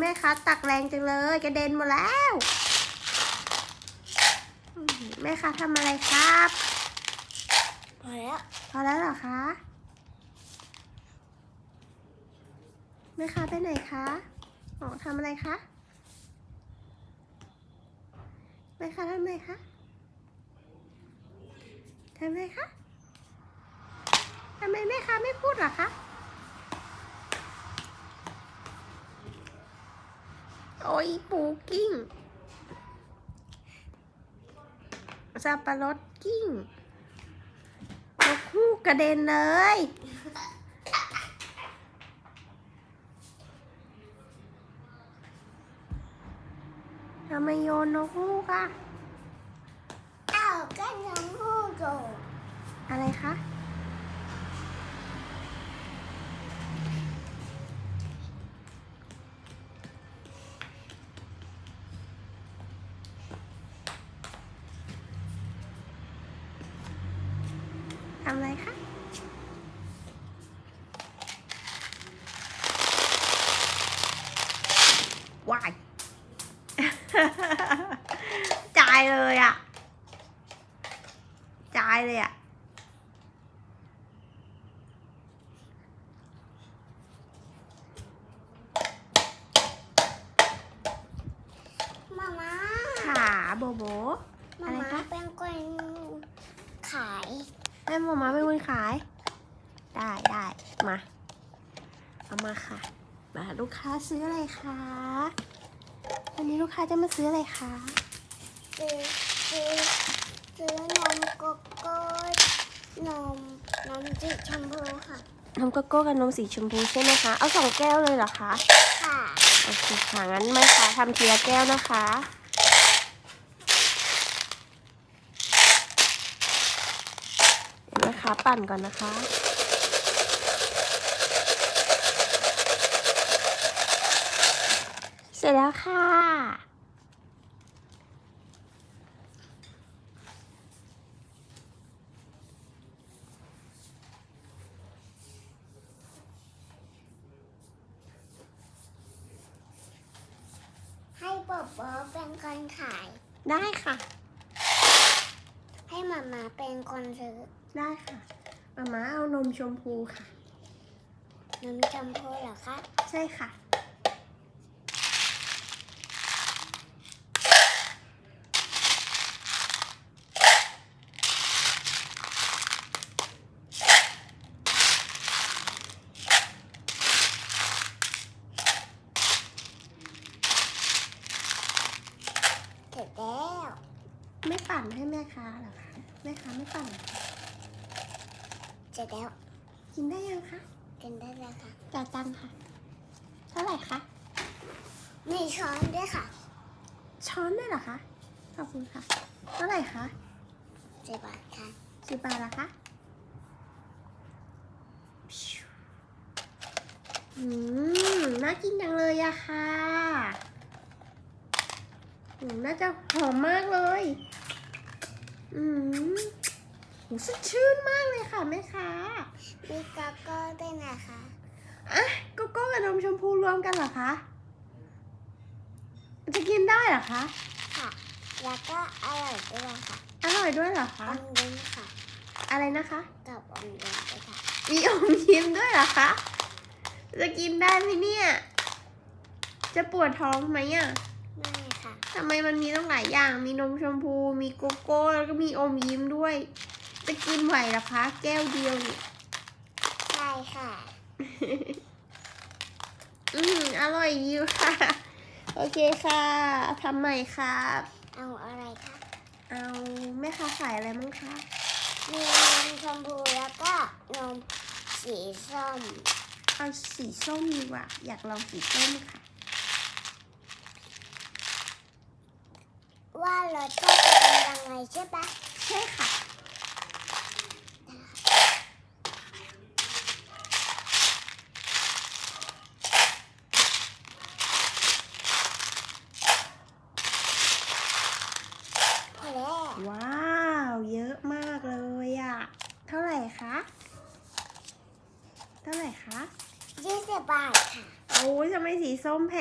แม่คะตักแรงจังเลยกระเด็นหมดแล้วอืมแม่คะทำอะไรครับ พอแล้ว พอแล้วเหรอคะ แม่คะไปไหนคะอ๋อทำอะไรคะแม่คะทำอะไรคะทำอะไรคะทำไมแม่คะไม่พูดเหรอคะ โอ้ยปูกิ้งสับปะรดกิ้งนกคู่กระเด็นเลยทำไมโยนนกคู่อะอ้าวก็น้องพูดอยู่อะไรคะ ทำอะไรคะวายจ่ายเลยอะจ่ายเลยอะมาม่าขาโบโบ มาอะไรม่าคะ เป็นคนขาย แม่หมอมาเป็นคนขาย ได้ได้มา เอามาค่ะ มาลูกค้าซื้ออะไรคะวันนี้ลูกค้าจะมาซื้ออะไรคะซื้อซื้อซื้อนมโกโก้นมนมสีชมพูค่ะนมโกโก้กับนมสีชมพูใช่ไหมคะ เอาสองแก้วเลยเหรอคะ ค่ะ โอเคค่ะ งั้นไม่ค่ะทำทีละแก้วนะคะ เดี๋ยว นะคะ ปั่นก่อนนะคะ เสร็จแล้วค่ะ ให้ป๊าป๊าเป็นคนขาย ได้ค่ะ ให้มาม่าเป็นคนซื้อได้ค่ะมาม่าเอานมชมพูค่ะ นมชมพูเหรอคะ ใช่ค่ะ เสร็จแล้ว ไม่ ปั่นให้แม่ค้าเหรอคะแม่ค้าไม่ปั่นเหรอคะเสร็จแล้วกินได้ยังคะกินได้แล้วค่ะจ่ายตังค่ะ เท่าไหร่คะมีช้อนด้วยค่ะช้อนด้วยเหรอคะขอบคุณค่ะ เท่าไหร่คะสิบบาทค่ะสิบบาทเหรอคะอืมน่ากินจังเลยอะค่ะอืมน่าจะหอมมากเลย อืมโหสดชื่นมากเลยค่ะแม่ค้ามีโกโก้ด้วยนะคะอะโกโก้กับนมชมพูรวมกันเหรอคะจะกินได้เหรอคะค่ะ แล้วก็อร่อยด้วยค่ะอร่อยด้วยเหรออคะมยิ้มค่ะ อะไรนะคะ กับอมยิ้มด้วยค่ะมีอมยิ้มด้วยเหรอคะจะกินได้ไหมเนี่ย จะปวดท้องไหมอะไม่ค่ะ ทำไมมันมีต้องหลายอย่าง มีนมชมพู มีโกโก้ แล้วก็มีอมยิ้มด้วย จะกินไหวเหรอคะ แก้วเดียวเนี่ยใช่ค่ะ อืมอร่อยอยู่ค่ะ โอเคค่ะ ทำใหม่ครับ เอาอะไรคะเอาแม่ค้าขายอะไรมั้งคะ มีนมชมพูแล้วก็นมสีส้ม เอาสีส้มดีกว่า อยากลองสีส้มค่ะ ว่ารสชาติจะเป็นยังไงใช่ปะใช่ค่ะพอแล้วว้าว เยอะมากเลยอะเท่าไหร่คะ เท่าไหร่คะยี่สิบบาทค่ะ โอ้ยทำไมสีส้มแพง